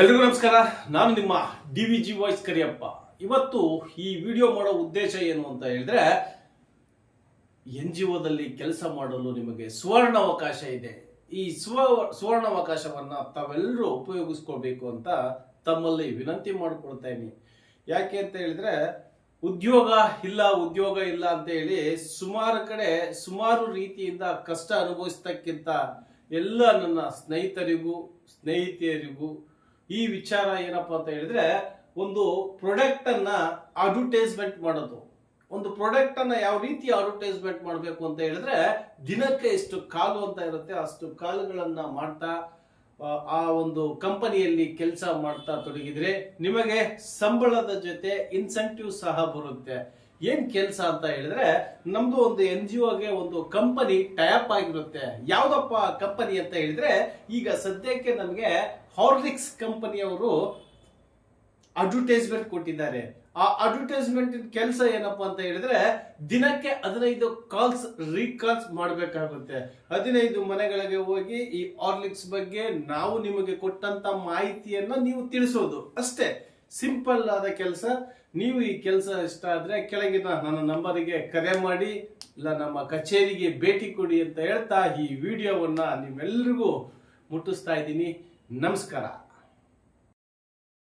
ಎಲ್ರಿಗೂ ನಮಸ್ಕಾರ. ನಾನು ನಿಮ್ಮ D V G voice Kariyappa. ಇವತ್ತು ಈ ವಿಡಿಯೋ ಮಾಡೋ ಉದ್ದೇಶ ಏನು ಅಂತ ಹೇಳಿದ್ರೆ, ಎನ್ ಜಿ ಒದಲ್ಲಿ ಕೆಲಸ ಮಾಡಲು ನಿಮಗೆ ಸುವರ್ಣ ಅವಕಾಶ ಇದೆ. ಈ ಸುವ ಸುವರ್ಣ ಅವಕಾಶವನ್ನ ತಾವೆಲ್ಲರೂ ಉಪಯೋಗಿಸ್ಕೊಳ್ಬೇಕು ಅಂತ ತಮ್ಮಲ್ಲಿ ವಿನಂತಿ ಮಾಡಿಕೊಳ್ತಾ ಇದ್ದೀನಿ. ಯಾಕೆ ಅಂತ ಹೇಳಿದ್ರೆ, ಉದ್ಯೋಗ ಇಲ್ಲ ಉದ್ಯೋಗ ಇಲ್ಲ ಅಂತ ಹೇಳಿ ಸುಮಾರು ಕಡೆ, ಸುಮಾರು ರೀತಿಯಿಂದ ಕಷ್ಟ ಅನುಭವಿಸ್ತಕ್ಕಿಂತ ಎಲ್ಲ ನನ್ನ ಸ್ನೇಹಿತರಿಗೂ, ಸ್ನೇಹಿತೆಯರಿಗೂ ಈ ವಿಚಾರ ಏನಪ್ಪಾ ಅಂತ ಹೇಳಿದ್ರೆ ಒಂದು ಪ್ರೊಡಕ್ಟ್ ಅನ್ನ ಅಡ್ವರ್ಟೈಸ್ಮೆಂಟ್ ಮಾಡೋದು. ಒಂದು ಪ್ರಾಡಕ್ಟ್ ಅನ್ನ ಯಾವ ರೀತಿ ಅಡ್ವರ್ಟೈಸ್ಮೆಂಟ್ ಮಾಡಬೇಕು ಅಂತ ಹೇಳಿದ್ರೆ ದಿನಕ್ಕೆ ಎಷ್ಟು ಕಾಲು ಅಂತ ಇರುತ್ತೆ ಅಷ್ಟು ಕಾಲುಗಳನ್ನ ಮಾಡ್ತಾ ಆ, ಒಂದು ಕಂಪನಿಯಲ್ಲಿ ಕೆಲಸ ಮಾಡ್ತಾ ತೊಡಗಿದ್ರೆ ನಿಮಗೆ ಸಂಬಳದ ಜೊತೆ ಇನ್ಸೆಂಟಿವ್ ಸಹ ಬರುತ್ತೆ. ಏನ್ ಕೆಲಸ ಅಂತ ಹೇಳಿದ್ರೆ ನಮ್ದು ಒಂದು ಎನ್ ಜಿ ಒಗೆ ಒಂದು ಕಂಪನಿ ಟೈಪ್ ಆಗಿರುತ್ತೆ. ಯಾವ್ದಪ್ಪ ಕಂಪನಿ ಅಂತ ಹೇಳಿದ್ರೆ, ಈಗ ಸದ್ಯಕ್ಕೆ ನಮಗೆ ಹಾರ್ಲಿಕ್ಸ್ ಕಂಪನಿಯವರು ಅಡ್ವರ್ಟೈಸ್ಮೆಂಟ್ ಕೊಟ್ಟಿದ್ದಾರೆ. ಆ ಅಡ್ವರ್ಟೈಸ್ಮೆಂಟ್ ಕೆಲಸ ಏನಪ್ಪಾ ಅಂತ ಹೇಳಿದ್ರೆ, ದಿನಕ್ಕೆ ಹದಿನೈದು ಕಾಲ್ಸ್ ರೀಕಾಲ್ಸ್ ಮಾಡಬೇಕಾಗುತ್ತೆ. ಹದಿನೈದು ಮನೆಗಳಿಗೆ ಹೋಗಿ ಈ ಆರ್ಲಿಕ್ಸ್ ಬಗ್ಗೆ ನಾವು ನಿಮಗೆ ಕೊಟ್ಟಂತ ಮಾಹಿತಿಯನ್ನು ನೀವು ತಿಳಿಸೋದು. ಅಷ್ಟೇ. ಸಿಂಪಲ್ ಆದ ಕೆಲಸ. ನೀವು ಈ ಕೆಲಸ ಇಷ್ಟ ಆದ್ರೆ ಕೆಳಗಿನ ನನ್ನ ನಂಬರಿಗೆ ಕರೆ ಮಾಡಿ, ಇಲ್ಲ ನಮ್ಮ ಕಚೇರಿಗೆ ಭೇಟಿ ಕೊಡಿ ಅಂತ ಹೇಳ್ತಾ ಈ ವಿಡಿಯೋವನ್ನ ನಿಮ್ಮೆಲ್ಲರಿಗೂ ಮುಟ್ಟಿಸ್ತಾ ಇದ್ದೀನಿ. ನಮಸ್ಕಾರ.